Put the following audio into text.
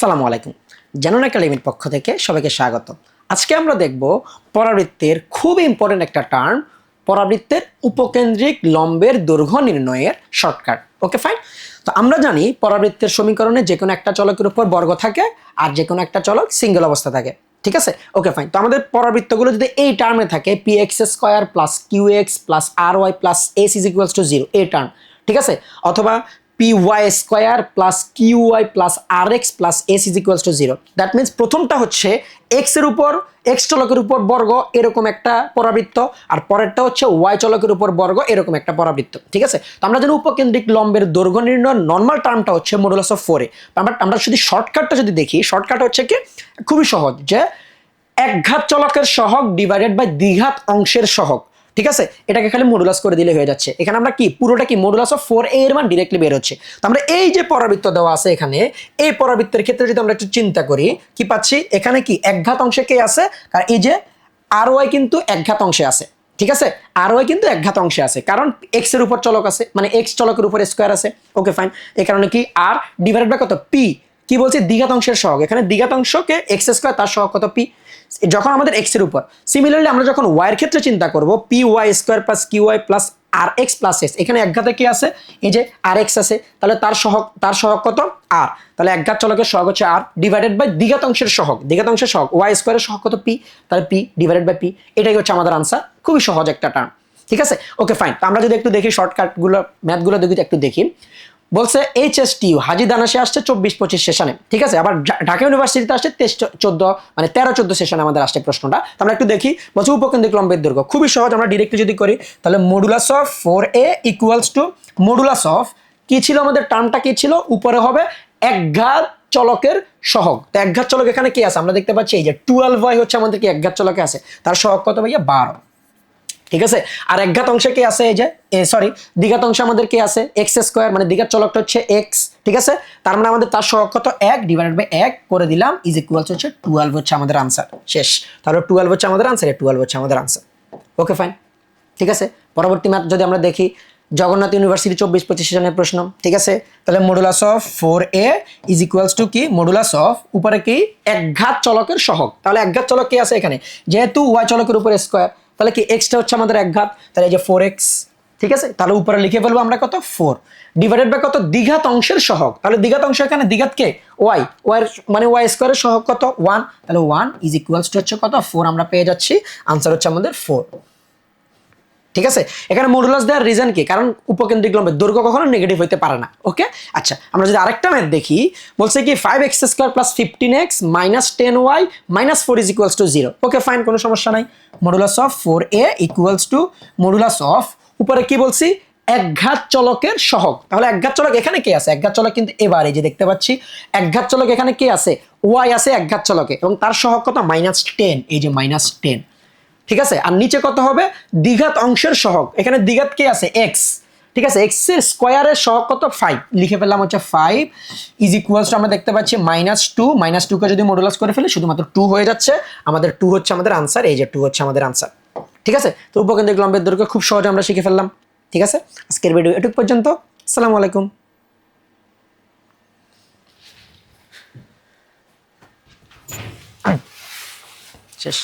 সালামু আলাইকুম। জানুন একাডেমির পক্ষ থেকে সবাইকে স্বাগত। আজকে আমরা দেখব পরাবৃত্তের খুব ইম্পর্টেন্ট একটা টার্ম পরাবৃত্তের উপকেন্দ্রিক লম্বের দৈর্ঘ্য নির্ণয়ের শর্টকাট ওকে ফাইন তো আমরা জানি পরাবৃত্তের সমীকরণে যে কোনো একটা চলকের উপর বর্গ থাকে আর যে কোনো একটা চলক সিঙ্গেল অবস্থা থাকে। ঠিক আছে? ওকে ফাইন তো আমাদের পরাবৃত্তগুলো যদি এই টার্মে থাকে P X square plus Q X plus R Y plus S is equals to zero এই টার্ম ঠিক আছে? অথবা P Y square plus Q Y plus R X plus S is equals to zero that means প্রথমটা হচ্ছে এক্সের উপর x চলকের উপর বর্গ এরকম একটা পরাবৃত্ত আর পরেরটা হচ্ছে ওয়াই চলকের উপর বর্গ এরকম একটা পরাবৃত্ত, ঠিক আছে? তো আমরা জানি উপকেন্দ্রিক লম্বের দৈর্ঘ্য নির্ণয় নর্মাল টার্মটা হচ্ছে মডুলাস অফ ফোরে আমরা আমরা যদি শর্টকাটটা যদি দেখি শর্টকাট হচ্ছে কি? খুবই সহজ যে একঘাত চলকের সহগ ডিভাইডেড বাই দ্বিঘাত অংশের সহগ। ঠিক আছে? এটাকে খালি মডুলাস করে দিলে হয়ে যাচ্ছে। এখানে আমরা কি? পুরোটা কি? মডুলাস অফ ফোর এর মান ডিরেক্টলি বের হচ্ছে। তো আমরা এই যে পরাবৃত্ত দেওয়া আছে এখানে, এই পরাবৃত্তের ক্ষেত্রে যদি আমরা একটু চিন্তা করি, কি পাচ্ছি? এখানে কি? একঘাত অংশে কে আছে। আর এই যে আর ওয়াই কিন্তু একঘাত অংশে আছে। ঠিক আছে? আর ওয়াই কিন্তু একঘাত অংশে আছে। কারণ এক্সের উপর চলক আছে। মানে এক্স চলকের উপর স্কোয়ার আছে। ওকে ফাইন এই কারণে কি? আর ডিভাইডেড বাই কত? পি কি বলছে? দ্বিঘাত অংশের সহগ। এখানে দ্বিঘাত অংশকে এক্স স্কোয়ার তার সহগ কত? পি যখন আমাদের এক্সের উপর। সিমিলারলি আমরা যখন ওয়াই এর ক্ষেত্রে চিন্তা করব P Y square plus Q Y plus R X plus S এখানে একঘাতে কি আছে? এই যে আর এক্স আছে, তাহলে তার সহগ তার সহগ কত? আর তাহলে একঘাত চলকের সহগ হচ্ছে আর ডিভাইডেড বাই দ্বিঘাত অংশের সহগ। দ্বিঘাত সহগ ওয়াই স্কোয়ারের সহগ কত? পি তাহলে পি ডিভাইডেড বাই পি এটাই হচ্ছে আমাদের আনসার খুবই সহজ একটা টার্ম ঠিক আছে? ওকে ফাইন তো আমরা যদি একটু দেখি শর্টকাটগুলো ম্যাথগুলো যদি একটু দেখি। বলছে এইচ এস টিউ হাজি দানাসে আসছে চব্বিশ পঁচিশ সেশনে ঠিক আছে? আবার ঢাকা ইউনিভার্সিটিতে আসছে তেইশ চোদ্দ মানে তেরো, চোদ্দ সেশনে আমাদের আসছে প্রশ্নটা। আমরা একটু দেখি। বলছে উপকেন্দ্রিক লম্বের দৈর্ঘ্য। খুবই সহজ, আমরা ডিরেক্টলি যদি করি, তাহলে modulus of four A equals to modulus of কি ছিল আমাদের? টার্মটা কি ছিল? উপরে হবে একঘাত চলকের সহগ। তো একঘাত চলক এখানে কি আছে? আমরা দেখতে পাচ্ছি এই যে টুয়েলভ ওয়াই হচ্ছে আমাদের কি? একঘাত চলকে আছে। তার সহগ কত ভাইয়া? বারো। ঠিক আছে? আর একঘাত অংশে কি আছে এই যে? সরি দ্বিঘাত অংশে আমাদের কি আছে? এক্স স্কোয়ার মানে দ্বিঘাত চলকটা হচ্ছে এক্স ঠিক আছে? তার মানে আমাদের তার সহগ কত? এক ডিভাইডেড বাই এক করে দিলাম ইজ ইকুয়ালস হচ্ছে টুয়েলভ হচ্ছে আমাদের আনসার শেষ। তাহলে টুয়েলভ হচ্ছে আমাদের আনসার টুয়েলভ হচ্ছে আমাদের আনসার ওকে ফাইন ঠিক আছে? পরবর্তী ম্যাথ যদি আমরা দেখি, জগন্নাথ ইউনিভার্সিটি চব্বিশ পঁচিশ জনের প্রশ্ন, ঠিক আছে? তাহলে modulus of four A is equals to কি? মডুলাস অফ উপরে কি? একঘাত চলকের সহক তাহলে একঘাত চলক কি আছে এখানে? যেহেতু ওয়াই চলকের উপরে স্কোয়ার তাহলে কি এক্সটা হচ্ছে আমাদের এক একঘাত তাহলে এই যে ফোর এক্স ঠিক আছে? তাহলে উপরে লিখে ফেলব আমরা কত? ফোর ডিভাইডেড বাই কত? দ্বিঘাত অংশের সহক তাহলে দ্বিঘাত অংশ এখানে, দ্বিঘাত কে? ওয়াই ওয়াই মানে ওয়াই স্কোয়ারের সহক কত? ওয়ান তাহলে ওয়ান ইজ ইকুয়ালস টু হচ্ছে কত? ফোর আমরা পেয়ে যাচ্ছি। আনসার হচ্ছে আমাদের ফোর ঠিক আছে? এখানে মডুলাস দেওয়ার রিজন কি? কারণ উপকেন্দ্রিক লম্বের দৈর্ঘ্য কখনো নেগেটিভ হতে পারে না ওকে আচ্ছা আমরা যদি আরেকটা ম্যাথ দেখি, বলছে কি five X square plus fifteen X minus ten Y minus four is equals to zero okay fine কোনো সমস্যা নাই। Modulus of four A equals to modulus of উপরে কি বলছি? একঘাত চলকের সহগ। তাহলে একঘাত চলক এখানে কে আছে? একঘাত চলক কিন্তু এবার, এই যে দেখতে পাচ্ছি, একঘাত চলক এখানে কে আছে? ওয়াই আছে একঘাত চলকে, এবং তার সহগ কত? মাইনাস টেন এই যে মাইনাস টেন ঠিক আছে? আর নিচে কত হবে? দ্বিঘাত অংশের সহগ। এখানে দ্বিঘাত কি আছে? এক্স ঠিক আছে? এক্সের স্কোয়ারের সহগ কত? ফাইভ লিখে ফেললাম হচ্ছে ফাইভ ইজ ইকুয়ালস টু আমরা দেখতে পাচ্ছি মাইনাস টু মাইনাস টুকে যদি মডুলাস করে ফেলি, শুধুমাত্র টু হয়ে যাচ্ছে। আমাদের টু হচ্ছে আমাদের আনসার এই যে টু হচ্ছে আমাদের আনসার ঠিক আছে? তো উপকেন্দ্রিক লম্বের দৈর্ঘ্য খুব সহজে আমরা শিখে ফেললাম। ঠিক আছে? আজকের ভিডিও এটুক পর্যন্ত। আসসালামু আলাইকুম। শেষ।